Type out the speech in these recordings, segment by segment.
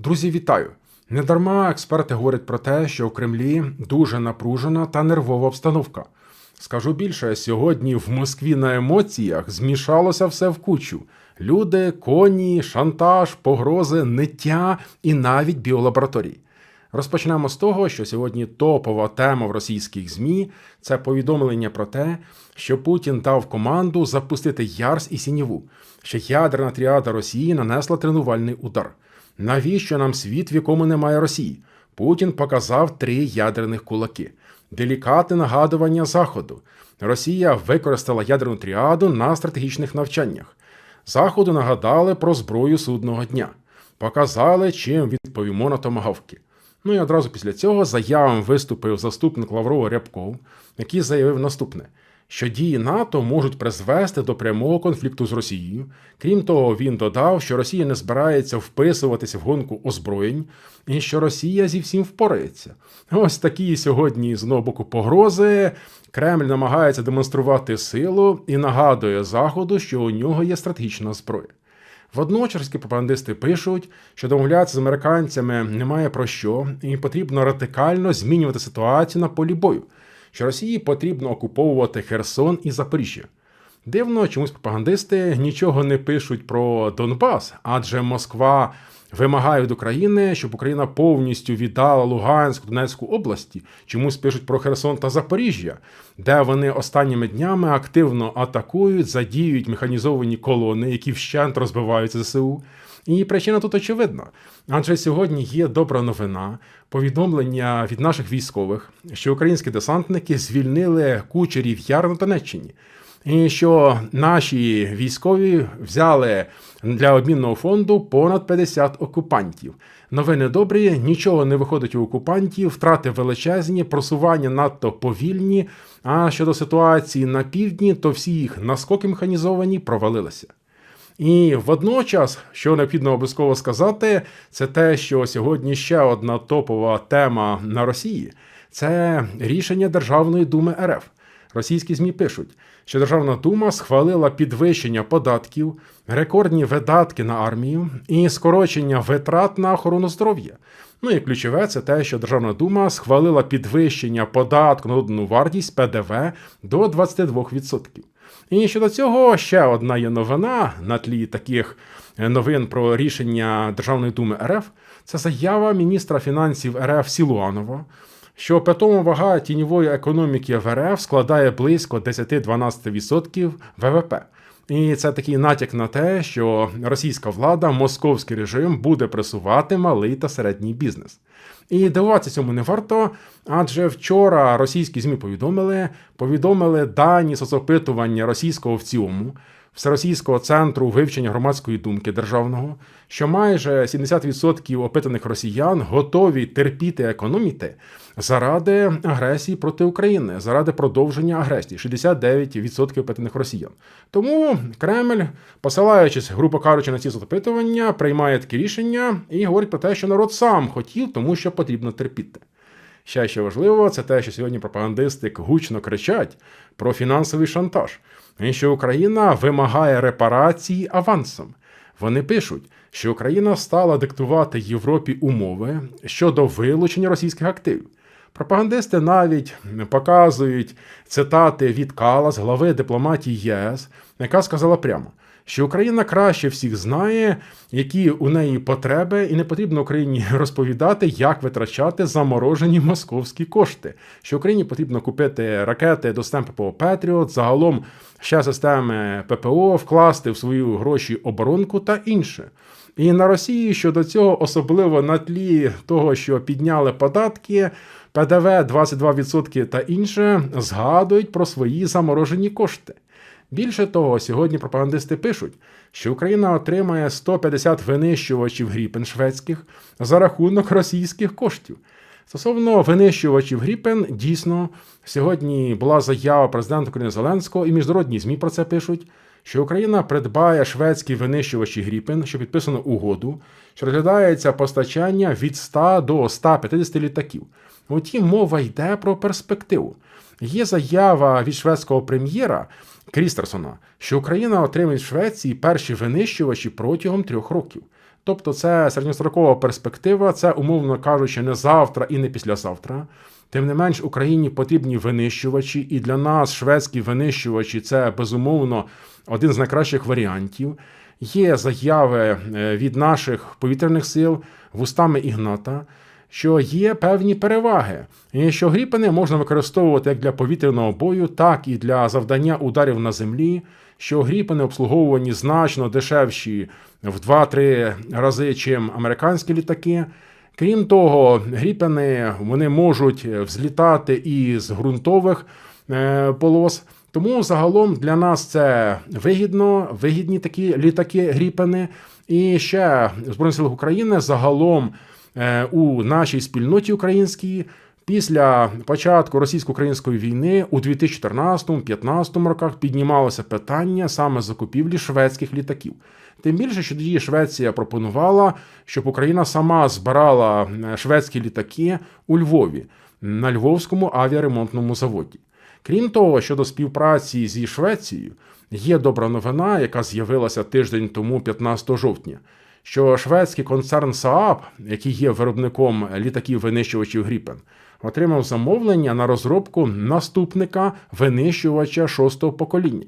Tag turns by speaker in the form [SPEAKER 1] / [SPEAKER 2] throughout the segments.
[SPEAKER 1] Друзі, вітаю! Недарма експерти говорять про те, що в Кремлі дуже напружена та нервова обстановка. Скажу більше, сьогодні в Москві на емоціях змішалося все в кучу: люди, коні, шантаж, погрози, ниття і навіть біолабораторії. Розпочнемо з того, що сьогодні топова тема в російських ЗМІ це повідомлення про те, що Путін дав команду запустити Ярс і Сінєву, що ядерна тріада Росії нанесла тренувальний удар. Навіщо нам світ, в якому немає Росії? Путін показав три ядерних кулаки. Делікатне нагадування Заходу. Росія використала ядерну тріаду на стратегічних навчаннях. Заходу нагадали про зброю судного дня, показали, чим відповімо на томагавки. Ну і одразу після цього заявам виступив заступник Лаврова Рябков, який заявив наступне: що дії НАТО можуть призвести до прямого конфлікту з Росією. Крім того, він додав, що Росія не збирається вписуватися в гонку озброєнь і що Росія зі всім впорається. Ось такі сьогодні з одного боку погрози. Кремль намагається демонструвати силу і нагадує Заходу, що у нього є стратегічна зброя. Водночас пропагандисти пишуть, що домовлятися з американцями немає про що, і потрібно радикально змінювати ситуацію на полі бою, що Росії потрібно окуповувати Херсон і Запоріжжя. Дивно, чомусь пропагандисти нічого не пишуть про Донбас, адже Москва вимагає від України, щоб Україна повністю віддала Луганську Донецьку області. Чомусь пишуть про Херсон та Запоріжжя, де вони останніми днями активно атакують, задіюють механізовані колони, які вщент розбиваються ЗСУ. І причина тут очевидна. Адже сьогодні є добра новина, повідомлення від наших військових, що українські десантники звільнили кучерів яр на Донеччині. І що наші військові взяли для обмінного фонду понад 50 окупантів. Новини добрі, нічого не виходить у окупантів, втрати величезні, просування надто повільні. А щодо ситуації на півдні, то всі їх наскоки механізовані провалилися. І водночас, що необхідно обов'язково сказати, це те, що сьогодні ще одна топова тема на Росії це рішення Державної думи РФ. Російські ЗМІ пишуть, що Державна дума схвалила підвищення податків, рекордні видатки на армію і скорочення витрат на охорону здоров'я. Ну і ключове це те, що Державна дума схвалила підвищення податку на додану вартість ПДВ до 22%. І щодо цього ще одна є новина на тлі таких новин про рішення Державної думи РФ. Це заява міністра фінансів РФ Сілуанова що питома вага тіньової економіки в РФ складає близько 10-12% ВВП. І це такий натяк на те, що російська влада, московський режим буде пресувати малий та середній бізнес. І дивуватися цьому не варто, адже вчора російські ЗМІ повідомили, повідомили дані соцопитування російського в цілому, Всеросійського центру вивчення громадської думки державного, що майже 70% опитаних росіян готові терпіти економіти заради агресії проти України, заради продовження агресії 69% опитаних росіян. Тому Кремль, посилаючись, грубо кажучи, на ці запитування, приймає таке рішення і говорить про те, що народ сам хотів, тому що потрібно терпіти. Ще що важливо, це те, що сьогодні пропагандисти гучно кричать про фінансовий шантаж, і що Україна вимагає репарації авансом. Вони пишуть, що Україна стала диктувати Європі умови щодо вилучення російських активів. Пропагандисти навіть показують цитати від Калас, глави дипломатії ЄС, яка сказала прямо, що Україна краще всіх знає, які у неї потреби, і не потрібно Україні розповідати, як витрачати заморожені московські кошти. Що Україні потрібно купити ракети до ППО Петріот, загалом ще системи ППО, вкласти в свою гроші оборонку та інше. І на Росії щодо цього, особливо на тлі того, що підняли податки. ПДВ 22% та інше згадують про свої заморожені кошти. Більше того, сьогодні пропагандисти пишуть, що Україна отримає 150 винищувачів Гріпен шведських за рахунок російських коштів. Стосовно винищувачів Гріпен, дійсно, сьогодні була заява президента України Зеленського, і міжнародні ЗМІ про це пишуть, що Україна придбає шведські винищувачі Гріпен, що підписано угоду, що розглядається постачання від 100 до 150 літаків. Утім, мова йде про перспективу. Є заява від шведського прем'єра, Крістерсона, що Україна отримає в Швеції перші винищувачі протягом трьох років. Тобто, це середньострокова перспектива, це, умовно кажучи, не завтра і не післязавтра. Тим не менш, Україні потрібні винищувачі, і для нас шведські винищувачі це безумовно один з найкращих варіантів. Є заяви е, від наших повітряних сил вустами Ігната, що є певні переваги, і що гріпени можна використовувати як для повітряного бою, так і для завдання ударів на землі. Що гріпени обслуговувані значно дешевші в 2-3 рази, чим американські літаки. Крім того, гріпени вони можуть взлітати із ґрунтових е, полос. Тому загалом для нас це вигідно, вигідні такі літаки гріпени. І ще Збройних сил України загалом е, у нашій спільноті українській. Після початку російсько-української війни у 2014-2015 роках піднімалося питання саме закупівлі шведських літаків. Тим більше, що тоді Швеція пропонувала, щоб Україна сама збирала е, шведські літаки у Львові на Львовському авіаремонтному заводі. Крім того, щодо співпраці зі Швецією, є добра новина, яка з'явилася тиждень тому, 15 жовтня. Що шведський концерн Saab, який є виробником літаків винищувачів Гріпен, отримав замовлення на розробку наступника винищувача шостого покоління.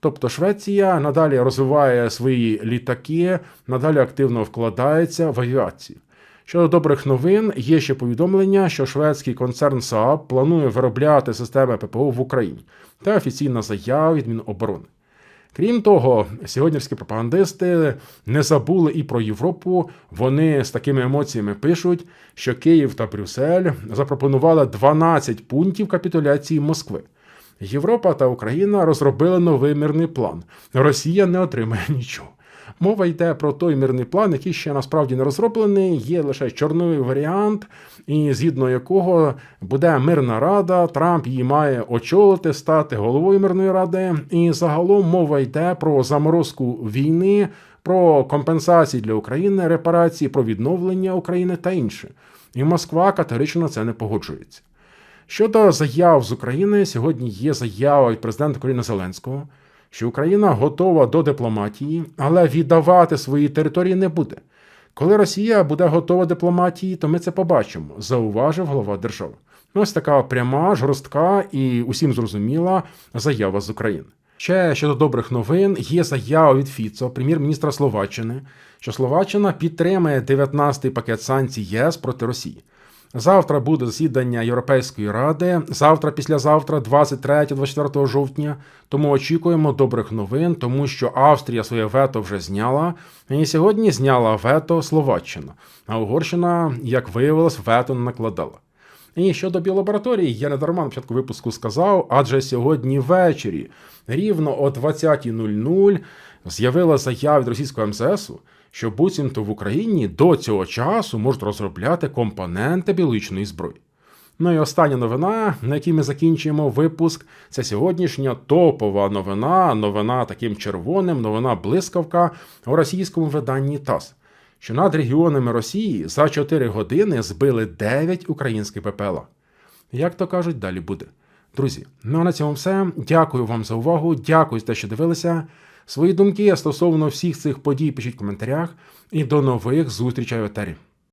[SPEAKER 1] Тобто Швеція надалі розвиває свої літаки, надалі активно вкладається в авіацію. Щодо добрих новин, є ще повідомлення, що шведський концерн Saab планує виробляти системи ППО в Україні та офіційна заява від Міноборони. Крім того, сьогоднішні пропагандисти не забули і про Європу. Вони з такими емоціями пишуть, що Київ та Брюссель запропонували 12 пунктів капітуляції Москви. Європа та Україна розробили новий мирний план. Росія не отримає нічого. Мова йде про той мирний план, який ще насправді не розроблений, є лише чорновий варіант, і згідно якого буде мирна рада, Трамп її має очолити, стати головою мирної ради. І загалом мова йде про заморозку війни, про компенсації для України, репарації, про відновлення України та інше. І Москва категорично це не погоджується. Щодо заяв з України, сьогодні є заява від президента України Зеленського, що Україна готова до дипломатії, але віддавати свої території не буде. Коли Росія буде готова дипломатії, то ми це побачимо, зауважив голова держави. Ось така пряма, жорстка і усім зрозуміла заява з України. Ще щодо добрих новин є заява від Фіцо, прем'єр-міністра Словаччини, що Словаччина підтримає 19-й пакет санкцій ЄС проти Росії. Завтра буде засідання Європейської ради. Завтра, післязавтра, 23-24 жовтня. Тому очікуємо добрих новин, тому що Австрія своє вето вже зняла. І сьогодні зняла вето Словаччина. А Угорщина, як виявилось, вето не накладала. І щодо біолабораторії, я не дарма на початку випуску сказав, адже сьогодні ввечері, рівно о 20.00, з'явилася заява від російського МЗСу, що буцімто в Україні до цього часу можуть розробляти компоненти біологічної зброї. Ну і остання новина, на якій ми закінчуємо випуск, це сьогоднішня топова новина, новина таким червоним, новина блискавка у російському виданні ТАСС, що над регіонами Росії за 4 години збили 9 українських ППЛА. Як то кажуть, далі буде. Друзі, ну а на цьому все. Дякую вам за увагу. Дякую за те, що дивилися. Свої думки стосовно всіх цих подій пишіть в коментарях. І до нових зустрічей в етері.